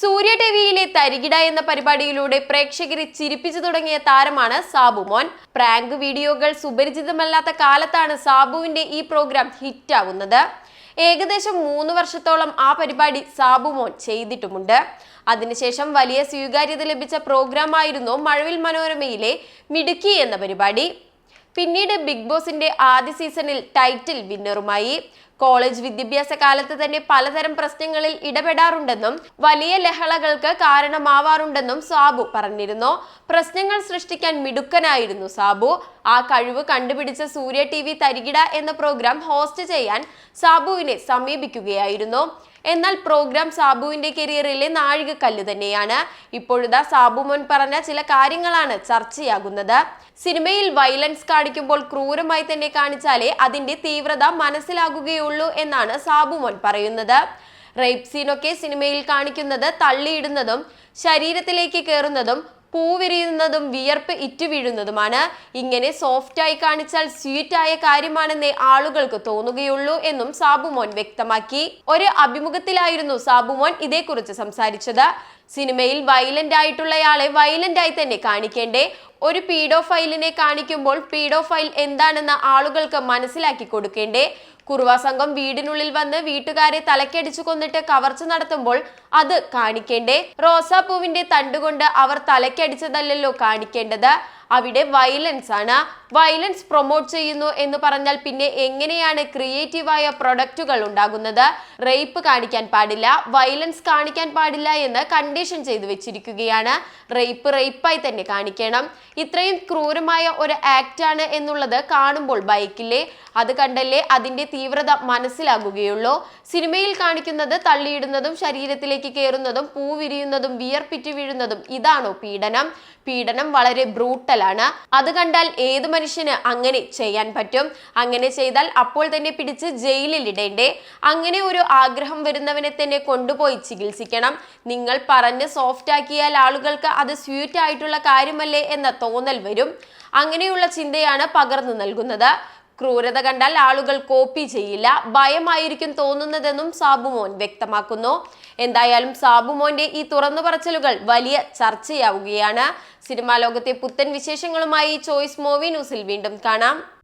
സൂര്യ ടിവിയിലെ തരികിട എന്ന പരിപാടിയിലൂടെ പ്രേക്ഷകരെ ചിരിപ്പിച്ചു തുടങ്ങിയ താരമാണ് സാബു. മോൻ പ്രാങ്ക് വീഡിയോകൾ സുപരിചിതമല്ലാത്ത കാലത്താണ് സാബുവിന്റെ ഈ പ്രോഗ്രാം ഹിറ്റാവുന്നത്. ഏകദേശം മൂന്ന് വർഷത്തോളം ആ പരിപാടി സാബു മോൻ ചെയ്തിട്ടുമുണ്ട്. അതിനുശേഷം വലിയ സ്വീകാര്യത ലഭിച്ച പ്രോഗ്രാം ആയിരുന്നു മഴവിൽ മനോരമയിലെ മിടുക്കി എന്ന പരിപാടി. പിന്നീട് ബിഗ് ബോസിന്റെ ആദ്യ സീസണിൽ ടൈറ്റിൽ വിന്നറുമായി. കോളേജ് വിദ്യാഭ്യാസ കാലത്ത് തന്നെ പലതരം പ്രശ്നങ്ങളിൽ ഇടപെടാറുണ്ടെന്നും വലിയ ലഹളകൾക്ക് കാരണമാവാറുണ്ടെന്നും സാബു പറഞ്ഞിരുന്നു. പ്രശ്നങ്ങൾ സൃഷ്ടിക്കാൻ മിടുക്കനായിരുന്നു സാബു. ആ കഴിവ് കണ്ടുപിടിച്ച സൂര്യ ടി വി തരികിട എന്ന പ്രോഗ്രാം ഹോസ്റ്റ് ചെയ്യാൻ സാബുവിനെ സമീപിക്കുകയായിരുന്നു. എന്നാൽ പ്രോഗ്രാം സാബുവിന്റെ കരിയറിലെ നാഴികക്കല്ല് തന്നെയാണ്. ഇപ്പോഴത്തെ സാബു മോൻ പറഞ്ഞ ചില കാര്യങ്ങളാണ് ചർച്ചയാകുന്നത്. സിനിമയിൽ വയലൻസ് കാണിക്കുമ്പോൾ ക്രൂരമായി തന്നെ കാണിച്ചാലേ അതിന്റെ തീവ്രത മനസ്സിലാകുകയുള്ളൂ എന്നാണ് സാബുമോൻ പറയുന്നത്. റേപ്പ് സീനൊക്കെ സിനിമയിൽ കാണിക്കുന്നത് തള്ളിയിടുന്നതും ശരീരത്തിലേക്ക് കയറുന്നതും പൂവിരിയുന്നതും വിയർപ്പ് ഇറ്റുവീഴുന്നതുമാണ്. ഇങ്ങനെ സോഫ്റ്റായി കാണിച്ചാൽ സ്വീറ്റായ കാര്യമാണെന്നേ ആളുകൾക്ക് തോന്നുകയുള്ളൂ എന്നും സാബുമോൻ വ്യക്തമാക്കി. ഒരു അഭിമുഖത്തിലായിരുന്നു സാബുമോൻ ഇതേക്കുറിച്ച് സംസാരിച്ചത്. സിനിമയിൽ വയലന്റ് ആയിട്ടുള്ളയാളെ വയലന്റ് ആയി തന്നെ കാണിക്കേണ്ടേ. ഒരു പീഡോഫൈലിനെ കാണിക്കുമ്പോൾ പീഡോഫൈൽ എന്താണെന്ന് ആളുകൾക്ക് മനസ്സിലാക്കി കൊടുക്കേണ്ടേ. കുറുവ സംഘം വീടിനുള്ളിൽ വന്ന് വീട്ടുകാരെ തലക്കടിച്ചു കൊന്നിട്ട് കവർച്ച നടത്തുമ്പോൾ അത് കാണിക്കേണ്ടേ. റോസാപ്പൂവിന്റെ തണ്ടുകൊണ്ട് അവർ തലക്കടിച്ചതല്ലല്ലോ കാണിക്കേണ്ടത്. അവിടെ വയലൻസ് ആണ്. വയലൻസ് പ്രൊമോട്ട് ചെയ്യുന്നു എന്ന് പറഞ്ഞാൽ പിന്നെ എങ്ങനെയാണ് ക്രിയേറ്റീവായ പ്രൊഡക്റ്റുകൾ ഉണ്ടാകുന്നത്? റേപ്പ് കാണിക്കാൻ പാടില്ല വയലൻസ് കാണിക്കാൻ പാടില്ല എന്ന് കണ്ടീഷൻ ചെയ്തു വെച്ചിരിക്കുകയാണ്. റേപ്പ് റേപ്പായി തന്നെ കാണിക്കണം. ഇത്രയും ക്രൂരമായ ഒരു ആക്ട് ആണ് എന്നുള്ളത് കാണുമ്പോൾ ഭയക്കില്ലേ? അത് കണ്ടല്ലേ അതിന്റെ തീവ്രത മനസ്സിലാകുകയുള്ളൂ. സിനിമയിൽ കാണിക്കുന്നത് തള്ളിയിടുന്നതും ശരീരത്തിലേക്ക് കയറുന്നതും പൂ വിരിയുന്നതും വിയർപ്പിറ്റ് വീഴുന്നതും ഇതാണോ പീഡനം? പീഡനം വളരെ ബ്രൂട്ടലാണ് അത് കണ്ടാൽ ഏത് മനുഷ്യന് അങ്ങനെ ചെയ്യാൻ പറ്റും. അങ്ങനെ ചെയ്താൽ അപ്പോൾ തന്നെ പിടിച്ച് ജയിലിൽ ഇടേണ്ടേ. അങ്ങനെ ഒരു ആഗ്രഹം വരുന്നവനെ തന്നെ കൊണ്ടുപോയി ചികിത്സിക്കണം. നിങ്ങൾ പറഞ്ഞ് സോഫ്റ്റ് ആക്കിയാൽ ആളുകൾക്ക് അത് സ്വീറ്റ് ആയിട്ടുള്ള കാര്യമല്ലേ എന്ന തോന്നൽ വരും. അങ്ങനെയുള്ള ചിന്തയാണ് പകർന്നു നൽകുന്നത്. ക്രൂരത കണ്ടാൽ ആളുകൾ കോപ്പി ചെയ്യില്ല. ഭയമായിരിക്കും തോന്നുന്നതെന്നും സാബുമോൻ വ്യക്തമാക്കുന്നു. എന്തായാലും സാബുമോന്റെ ഈ തുറന്നു പറച്ചിലുകൾ വലിയ ചർച്ചയാവുകയാണ്. സിനിമാ ലോകത്തെ പുത്തൻ വിശേഷങ്ങളുമായി ചോയ്സ് മൂവി ന്യൂസിൽ വീണ്ടും കാണാം.